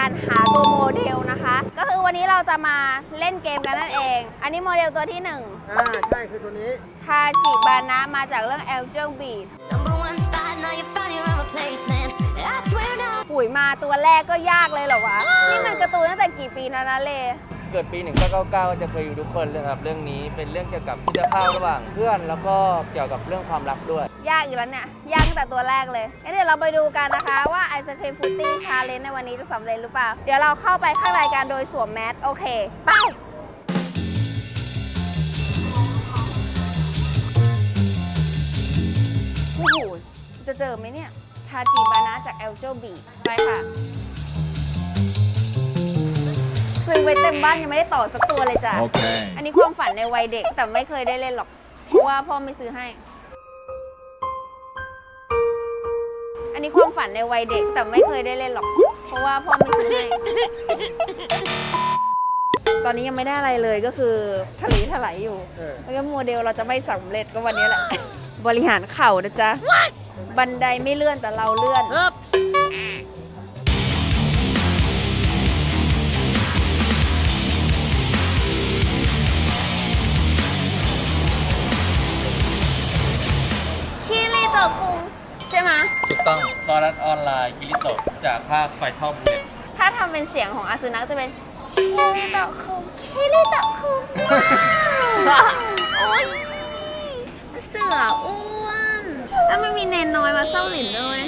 การหาตัวโมเดลนะคะ ก็คือวันนี้เราจะมาเล่นเกมกันนั่นเอง อันนี้โมเดลตัวที่ 1 อ่าใช่คือตัวนี้ ทาจิบานะมาจากเรื่อง Angel Beat Number one spot, now you found your own replacement. I swear now. ปุ๋ยมาตัวแรกก็ยากเลยเหรอวะ นี่มันการ์ตูนตั้งแต่กี่ปีแล้วนะเล เกิดปี 1999ก็จะเคยอยู่ทุกคนเลยครับเรื่องนี้เป็นเรื่องเกี่ยวกับมิตรภาพระหว่างเพื่อน แล้วก็เกี่ยวกับเรื่องความรักด้วย ยากอีกแล้วเนี่ย ยากตั้งแต่ตัวแรกเลยงั้นเดี๋ยวเราไปดูกันนะคะว่าไอศครีมฟุตตี้ชาเลนจ์ในวันนี้จะสำเร็จหรือเปล่า เดี๋ยวเราเข้าไปข้างในกันโดยสวมแมสโอเค ไปโอ้โหจะเจอไหมเนี่ยทาจิบานะจากเอลโจบีไปค่ะ ไปเต็มบ้านยังไม่ได้ต่อสักตัวเลยจ้ะ Okay. อันนี้ความฝันในวัยเด็กแต่ไม่เคยได้เล่นหรอก เพราะว่าพ่อไม่ซื้อให้ อันนี้ความฝันในวัยเด็กแต่ไม่เคยได้เล่นหรอก เพราะว่าพ่อไม่ซื้อให้ ตอนนี้ยังไม่ได้อะไรเลยก็คือทะเลถลายอยู่เออแล้วก็โมเดลเราจะไม่สำเร็จก็วันนี้แหละ บริหารเข่านะจ๊ะ บันไดไม่เลื่อนแต่เราเลื่อนคิริโตะคุงใช่ไหมะถูกต้องตอนรัฐออนไลน์กิริโตะจากภาคไฟทอมเล็ตถ้าทำเป็นเสียงของอาซึนะจะเป็นคิริโตะคุงคิริโตะคุงโอ้ยเสืออ้วนแล้วไม่มีเนนน้อยมาเศร้าหลินด้วย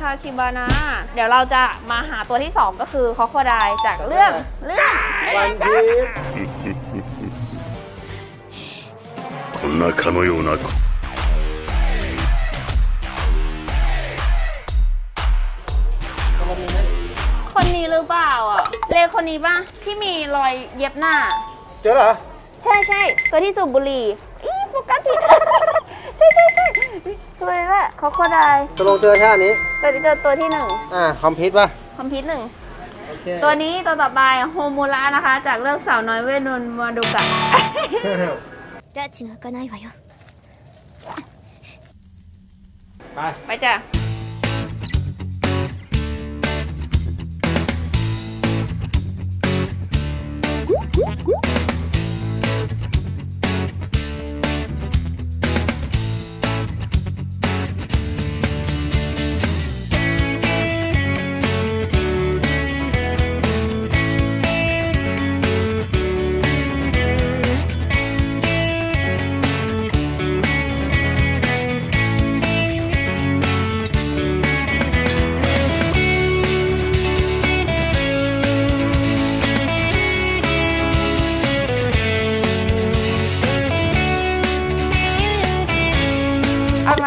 ทาชิบานะ เดี๋ยวเราจะมาหาตัวที่ 2 ก็คือคอโคไดจากเรื่องเรื่อง วันพีช こんなかのような คนนี้หรือเปล่าอ่ะ เลคนนี้ป่ะ ที่มีรอยเย็บหน้า เจอเหรอ ใช่ใช่ตัวที่สูบบุหรี่อีโฟกัสผิด ใช่ใช่ใช่ ตัวนี้แหละคอโคได ตกลงเจอท่านี้ ตัวนี้เจอตัวที่หนึ่ง อ่า คอมพิวต์ป่ะ คอมพิวหนึ่ง โอเค ตัวนี้ตัวต่อไปโฮมูระนะคะ จากเรื่องสาวน้อยเวทมนต์มาดูกะ 拉致が開かないわよ。 ไป ไปจ้ะ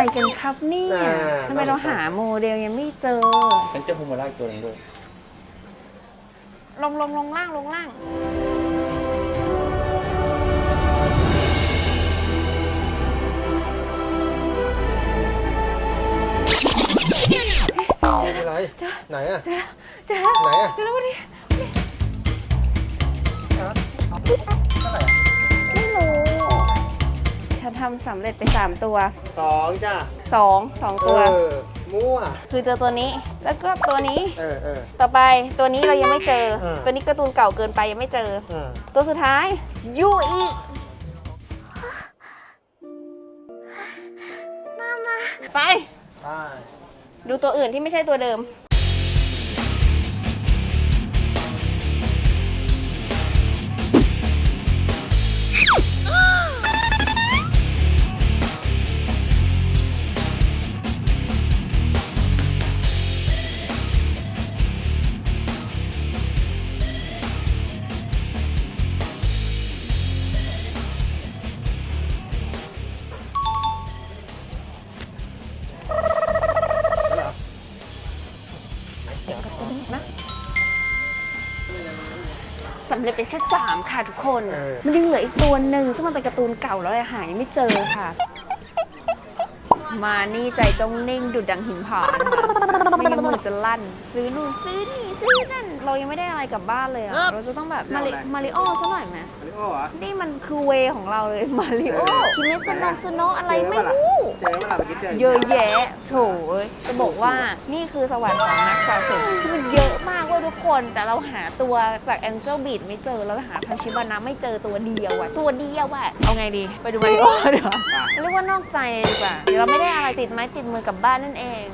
อะไรกันครับเนี่ยอ่า ทำไมเราหาโมเดลยังไม่เจอฉันจะพูมาไล่ตัวนี้ด้วย ลงลงลงล่างลงล่างไม่เป็นไรเจอไหนอะเจอเจอแล้วไหนอะ เจอแล้ววันนี้เท่าไหร่อะ ฉันทำสำเร็จไป 3 ตัว สองจ้ะ2 2 ตัว เออมั่ว คือเจอตัวนี้ แล้วก็ตัวนี้ เออเออ ต่อไปตัวนี้เรายังไม่เจอ เออ ตัวนี้การ์ตูนเก่าเกินไปยังไม่เจอ เออตัวสุดท้ายยูอีไปไปดูตัวอื่นที่ไม่ใช่ตัวเดิม เลยเป็นแค่3ค่ะทุกคน เออ มันยังเหลืออีกตัวหนึ่งซึ่งมันเป็นการ์ตูนเก่าแล้วเลยหายังไม่เจอค่ะ มานี่ใจจ้องนิ่งดุดดังหินผานะคะไม่ยังมือจะลั่น ซื้อนู่นซื้อนี่ซื้อนั่น เรายังไม่ได้อะไรกลับบ้านเลยอะเราจะต้องแบบมาริมาริโอซะหน่อยไหม มาริโอ้เหรอ นี่มันคือเวของเราเลยมาริโอเออคิเมสโนะสโนะอะไรไม่เจอปะล่ะรู้ เจอเวลาเมื่อกี้เจอเยอะแยะโถเอ้ยจะบอกว่านี่คือสวรรค์ของนักสะสมที่มันเยอะมากเว้ยทุกคน แต่เราหาตัวจาก Angel Beat ไม่เจอเราหาทางชิบานะไม่เจอตัวเดียวอะตัวเดียวอะเอาไงดี ไปดูมาริโอเดี๋ยวเรียกว่านอกใจเลยดีกว่าเดี๋ยวเราไม่ได้อะไรติดไม้ติดมือกลับบ้านนั่นเอง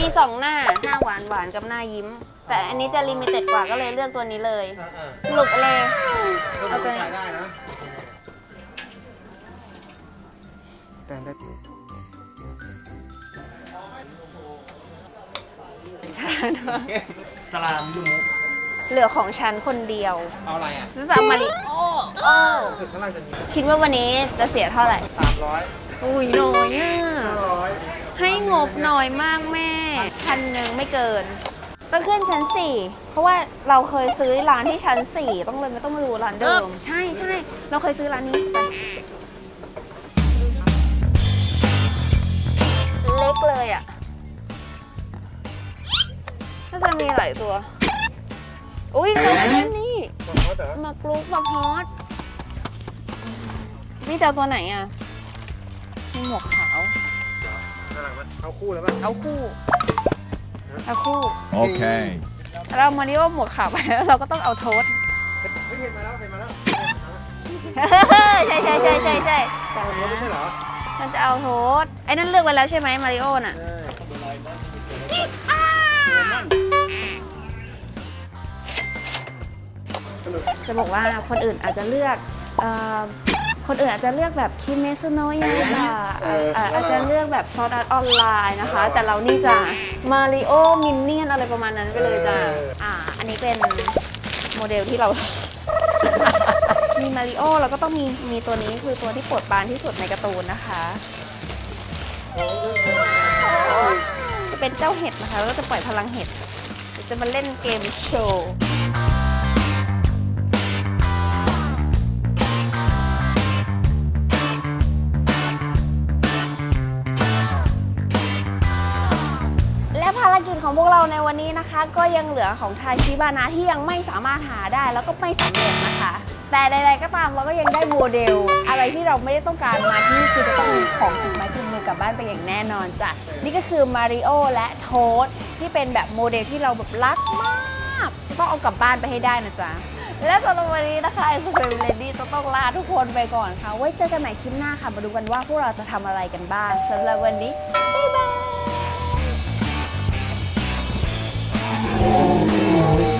มีสองหน้าหน้าหวานหวานๆกับหน้ายิ้ม แต่อันนี้จะลิมิเต็ดกว่าก็เลยเลือกตัวนี้เลยอ่าอ่าสรุปเลยก็เอาดูตัวนี้ แต่ได้สลามยูมุเหลือของฉันคนเดียวเอาอะไรอะซื้อสามมาริโอโอ้ถึงข้างล่างจะมีคิดว่าวันนี้จะเสียเท่าไหร่ สามร้อยอุ้ยน้อยอะ ห้าร้อยให้งบน้อยมากแม่พันหนึ่งไม่เกิน ต้องขึ้นชั้น 4 เพราะว่าเราเคยซื้อร้านที่ชั้น 4 ต้องเลยไม่ต้องมาดูร้านเดิม ใช่ใช่เราเคยซื้อร้านนี้ไป ล็กเลยอะน่าจะมีหลายตัว อุ้ยเขาเล่นนี่บอกเขาแต่มากรุกมาฮอตพี่จะเอาตัวไหนอะมีหมวกขาว เอาคู่แล้วป่ะเอาคู่ เอาคู่ Okay. เรามาริโอหมวกขาวไปแล้วเราก็ต้องเอาโทษ เฮ้ยเห็นมาแล้วเห็นมาแล้วใช่ใช่ใช่ใช่ใช่สั่งรถไม่ใช่เหรอ ฉันจะเอาโทษไอ้นั่นเลือกไว้แล้วใช่ไหมมาริโอน่ะใช่จะบอกว่าคนอื่นอาจจะเลือกเอ่อคนอื่นอาจจะเลือกแบบคิเมซุโนะยาค่ะอ่าอ่าอาจจะเลือกแบบซอสอาร์ตออนไลน์นะคะ แต่เรานี่จะมาริโอมินเนี่ยนอะไรประมาณนั้นไปเลยจ้ะอ่าอันนี้เป็นโมเดลที่เรา มีมาริโอแล้วก็ต้องมีมีตัวนี้คือตัวที่โปรดปรานที่สุดในการ์ตูนนะคะ จะเป็นเจ้าเห็ดนะคะแล้วก็จะปล่อยพลังเห็ดเดี๋ยวจะมาเล่นเกมโชว์และภารกิจของพวกเราในวันนี้นะคะ ก็ยังเหลือของทาชิบานะที่ยังไม่สามารถหาได้แล้วก็ไม่สำเร็จนะคะ แต่ใดๆก็ตามเราก็ยังได้โมเดล ไรที่เราไม่ได้ต้องการมาที่นี่คือจะต้องมีของติดมาติดมือกลับบ้านไปอย่างแน่นอนจ้ะนี่ก็คือมาริโอและโทสที่เป็นแบบโมเดลที่เราแบบรักมากต้องเอากลับบ้านไปให้ได้นะจ๊ะและสำหรับวันนี้นะคะไอซ์เฟรมเลดี้จะต้องลาทุกคนไปก่อนค่ะ ไว้เจอกันใหม่คลิปหน้าค่ะ มาดูกันว่าพวกเราจะทำอะไรกันบ้างสำหรับวันนี้ บ๊ายบาย